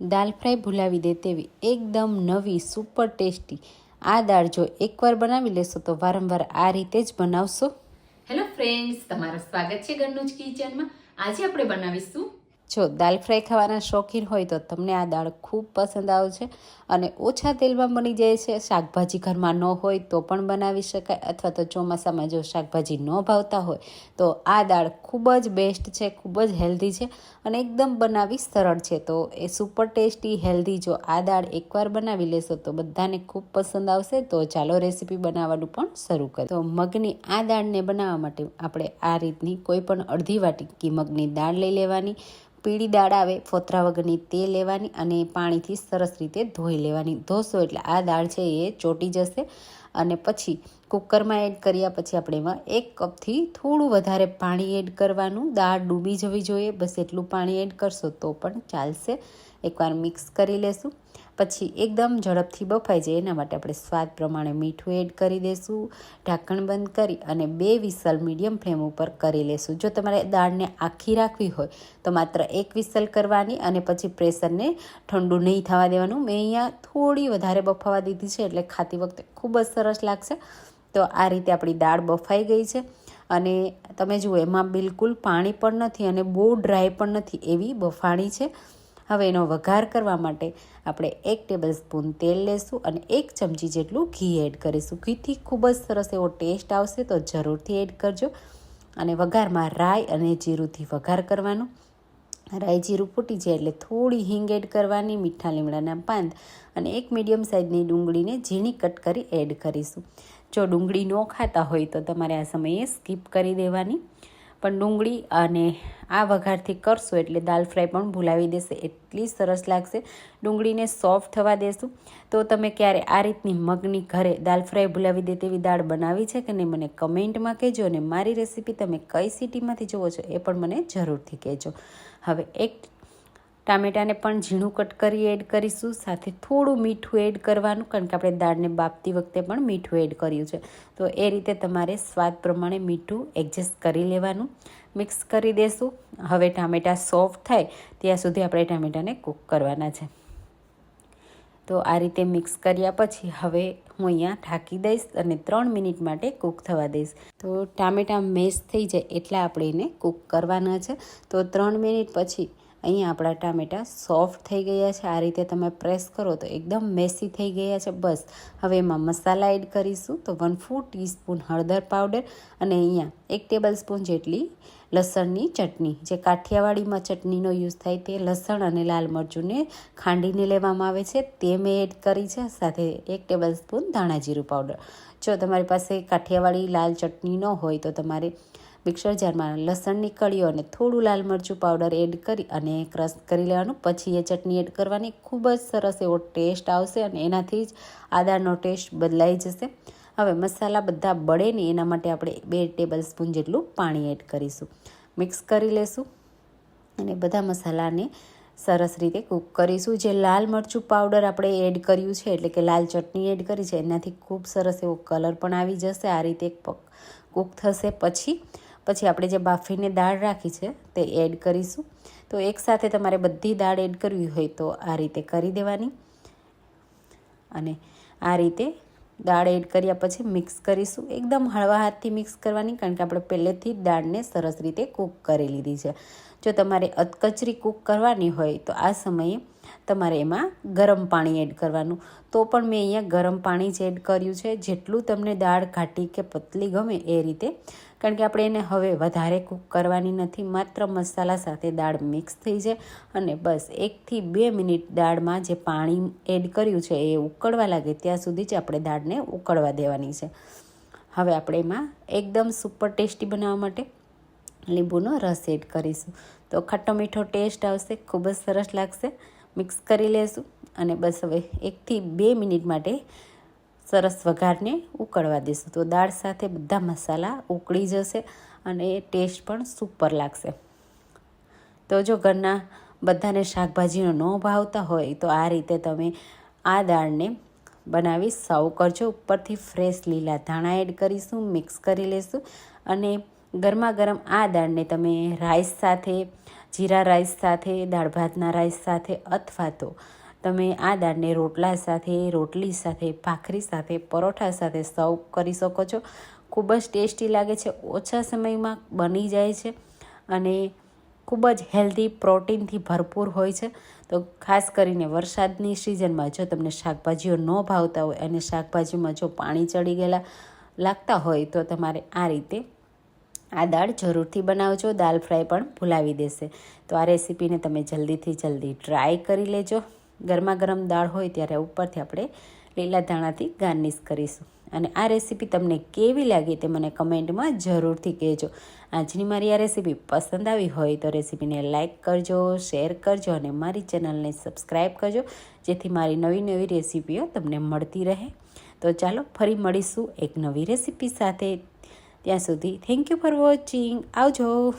દાલ fry ભૂલાવી દે તેવી એકદમ નવી સુપર ટેસ્ટી આ દાળ જો એકવાર બનાવી લેશો તો વારંવાર આ રીતે જ બનાવશો. હેલો ફ્રેન્ડ્સ તમારું સ્વાગત છે ઘરનું જ કિચનમાં આજે આપણે બનાવીશું જો દાલ ફ્રાય ખાવાના શોખીન હોય તો તમને આ દાળ ખૂબ પસંદ આવશે અને ઓછા તેલમાં બની જાય છે. શાકભાજી ઘરમાં ન હોય તો પણ બનાવી શકાય અથવા તો ચોમાસામાં જો શાકભાજી ન ભાવતા હોય તો આ દાળ ખૂબ જ બેસ્ટ છે, ખૂબ જ હેલ્ધી છે અને એકદમ બનાવી સરળ છે. તો એ સુપર ટેસ્ટી હેલ્ધી જો આ દાળ એકવાર બનાવી લેશો તો બધાને ખૂબ પસંદ આવશે. તો ચાલો રેસીપી બનાવવાનું પણ શરૂ કરીએ. તો મગની આ દાળને બનાવવા માટે આપણે આ રીતની કોઈ પણ અડધી વાટકી મગની દાળ લઈ લેવાની. પીળી દાળ આવે, ફોતરા વગરની તે લેવાની અને પાણીથી સરસ રીતે ધોઈ લેવાની. ધોશો એટલે આ દાળ છે એ ચોટી જશે અને પછી કુકરમાં એડ કર્યા પછી આપણે એમાં એક કપથી થોડું વધારે પાણી એડ કરવાનું. દાળ ડૂબી જવી જોઈએ, બસ એટલું પાણી એડ કરશો તો પણ ચાલશે. એકવાર મિક્સ કરી લેશું. પછી એકદમ ઝડપથી બફાઈ જાય. એના માટે આપણે સ્વાદ પ્રમાણે મીઠું એડ કરી દઈશું ઢાંકણ બંધ કરી અને બે વિસલ મીડિયમ ફ્લેમ ઉપર કરી લેશું. જો તમારે દાળને આખી રાખવી હોય તો માત્ર એક વિસલ કરવાની અને પછી પ્રેશરને ઠંડુ નહીં થવા દેવાનું. મેં અહીંયા થોડી વધારે બફાવા દીધી છે એટલે ખાતી વખતે ખૂબ જ સરસ લાગશે. તો આ રીતે આપણી દાળ બફાઈ ગઈ છે અને તમે જુઓ, એમાં બિલકુલ પાણી પણ નથી અને બહુ ડ્રાય પણ નથી એવી બફાણી છે. હવે એનો વઘાર કરવા માટે આપણે એક ટેબલ સ્પૂન તેલ લેશું અને એક ચમચી જેટલું ઘી એડ કરીશું. ઘીથી ખૂબ જ સરસ એવો ટેસ્ટ આવશે, તો જરૂરથી એડ કરજો. અને વઘારમાં રાઈ અને જીરુંથી વઘાર કરવાનું. રાઈ જીરું ફૂટી જાય એટલે થોડી હિંગ એડ કરવાની, મીઠા લીમડાના પાંદ અને એક મીડિયમ સાઇઝની ડુંગળીને ઝીણી કટ કરી એડ કરીશું. જો ડુંગળી ન ખાતા હોય તો તમારે આ સમયે સ્કીપ કરી દેવાની. પણ ડુંગળી અને આ વઘારથી કરશો એટલે દાલ ફ્રાય પણ ભૂલાવી દેશે. એટલી સરસ લાગશે. ડુંગળીને સોફ્ટ થવા દેશું. તો તમે ક્યારે આ રીતની મગની ઘરે દાલ ફ્રાય ભૂલાવી દે તેવી દાળ બનાવી છે કે નહીં, મને કમેન્ટમાં કહેજો અને મારી રેસીપી તમે કઈ સિટીમાંથી જુઓ છો એ પણ મને જરૂરથી કહેજો. હવે એક ટામેટાને પણ ઝીણું કટ કરી એડ કરીશું. સાથે થોડું મીઠું એડ કરવાનું, કારણ કે આપણે દાળને બાફતી વખતે પણ મીઠું એડ કર્યું છે. તો એ રીતે તમારે સ્વાદ પ્રમાણે મીઠું એડજસ્ટ કરી લેવાનું. મિક્સ કરી દેશું. હવે ટામેટાં સોફ્ટ થાય, ત્યાં સુધી આપણે ટામેટાને કૂક કરવાના છે. તો આ રીતે મિક્સ કર્યા પછી હવે હું અહીંયા ઢાંકી દઈશ અને ત્રણ મિનિટ માટે કૂક થવા દઈશ. તો ટામેટાં મેશ થઈ જાય એટલા આપણે એને કૂક કરવાના છે. તો ત્રણ મિનિટ પછી અહીંયા આપણા ટામેટાં સોફ્ટ થઈ ગયા છે. આ રીતે તમે પ્રેસ કરો તો એકદમ મેસી થઈ ગયા છે. બસ, હવે એમાં મસાલા એડ કરીશું તો વન ફોર ટીસ્પૂન હળદર પાવડર અને અહીંયા એક ટેબલ સ્પૂન જેટલી લસણની ચટણી. જે કાઠિયાવાડીમાં ચટણીનો યુઝ થાય તે લસણ અને લાલ મરચુંને ખાંડીને લેવામાં આવે છે. તે મેં એડ કરી છે. સાથે એક ટેબલ સ્પૂન ધાણા જીરું પાવડર જો તમારી પાસે કાઠિયાવાડી લાલ ચટણી ન હોય તો તમારે મિક્સર જારમાં લસણની કળીઓ અને થોડું લાલ મરચું પાવડર એડ કરી અને ક્રશ કરી લેવાનું. પછી એ ચટણી એડ કરવાની. ખૂબ જ સરસ એવો ટેસ્ટ આવશે અને એનાથી જ આદાનો ટેસ્ટ બદલાઈ જશે. હવે મસાલા બધા બળે ને એના માટે આપણે બે ટેબલ સ્પૂન જેટલું પાણી એડ કરીશું. મિક્સ કરી લેશું અને બધા મસાલાને સરસ રીતે કૂક કરીશું. જે લાલ મરચું પાવડર આપણે એડ કર્યું છે, એટલે કે લાલ ચટણી એડ કરી છે, એનાથી ખૂબ સરસ એવો કલર પણ આવી જશે. આ રીતે કૂક થશે. પછી પછી આપણે જે બાફીને દાળ રાખી છે તે એડ કરીશું. તો એકસાથે તમારે બધી દાળ એડ કરવી હોય તો આ રીતે કરી દેવાની. અને આ રીતે દાળ એડ કર્યા પછી મિક્સ કરીશું. એકદમ હળવા હાથથી મિક્સ કરવાની, કારણ કે આપણે પહેલેથી જ દાળને સરસ રીતે કૂક કરી લીધી છે. જો તમારે અધકચરી કૂક કરવાની હોય તો આ સમયે તમારે એમાં ગરમ પાણી એડ કરવાનું. તો પણ મેં અહીંયા ગરમ પાણી જ એડ કર્યું છે. જેટલું તમને દાળ ઘાટી કે પતલી ગમે એ રીતે કારણ કે આપણે એને હવે વધારે કૂક કરવાની નથી. માત્ર મસાલા સાથે દાળ મિક્સ થઈ જાય અને બસ એકથી બે મિનિટ દાળમાં જે પાણી એડ કર્યું છે એ ઉકળવા લાગે ત્યાં સુધી જ આપણે દાળને ઉકળવા દેવાની છે. હવે આપણે એમાં એકદમ સુપર ટેસ્ટી બનાવવા માટે લીંબુનો રસ એડ કરીશું. તો ખાટો મીઠો ટેસ્ટ આવશે, ખૂબ જ સરસ લાગશે. મિક્સ કરી લેશું અને બસ હવે એકથી બે મિનિટ માટે સરસ વઘારને ઉકળવા દઈશું તો દાળ સાથે બધા મસાલા ઉકળી જશે અને ટેસ્ટ પણ સુપર લાગશે. તો જો ઘરના બધાને શાકભાજીનો ન ભાવતા હોય, તો આ રીતે તમે આ દાળને બનાવી સર્વ કરજો. ઉપરથી ફ્રેશ લીલા ધાણા એડ કરીશું, મિક્સ કરી લેશું અને ગરમા ગરમ આ દાળને તમે રાઈસ સાથે, જીરા રાઈસ સાથે, દાળ ભાતના રાઈસ સાથે અથવા તો તમે આ દાળને રોટલા સાથે, રોટલી સાથે, ભાખરી સાથે, પરોઠા સાથે સર્વ કરી શકો છો. ખૂબ જ ટેસ્ટી લાગે છે. ઓછા સમયમાં બની જાય છે અને ખૂબ જ હેલ્ધી પ્રોટીનથી ભરપૂર હોય છે. તો ખાસ કરીને વરસાદની સિઝનમાં જો તમને શાકભાજીઓ ન ભાવતા હોય અને શાકભાજીમાં જો પાણી ચડી ગયેલા લાગતા હોય તો તમારે આ રીતે આ દાળ જરૂરથી બનાવજો. દાલ ફ્રાય પણ ભૂલાવી દેશે. તો આ રેસીપીને તમે જલ્દીથી જલ્દી ટ્રાય કરી લેજો. ગરમા ગરમ દાળ હોય ત્યારે ઉપરથી આપણે લીલા ધાણાથી ગાર્નિશ કરીશું. અને આ રેસીપી તમને કેવી લાગી તે મને કમેન્ટમાં જરૂરથી કહેજો. આજની મારી આ રેસીપી પસંદ આવી હોય તો રેસીપીને લાઇક કરજો, શેર કરજો અને મારી ચેનલને સબસ્ક્રાઈબ કરજો, જેથી મારી નવી નવી રેસીપીઓ તમને મળતી રહે. તો ચાલો ફરી મળીશું એક નવી રેસીપી સાથે. ત્યાં સુધી થેન્ક યુ ફોર વોચિંગ આવજો.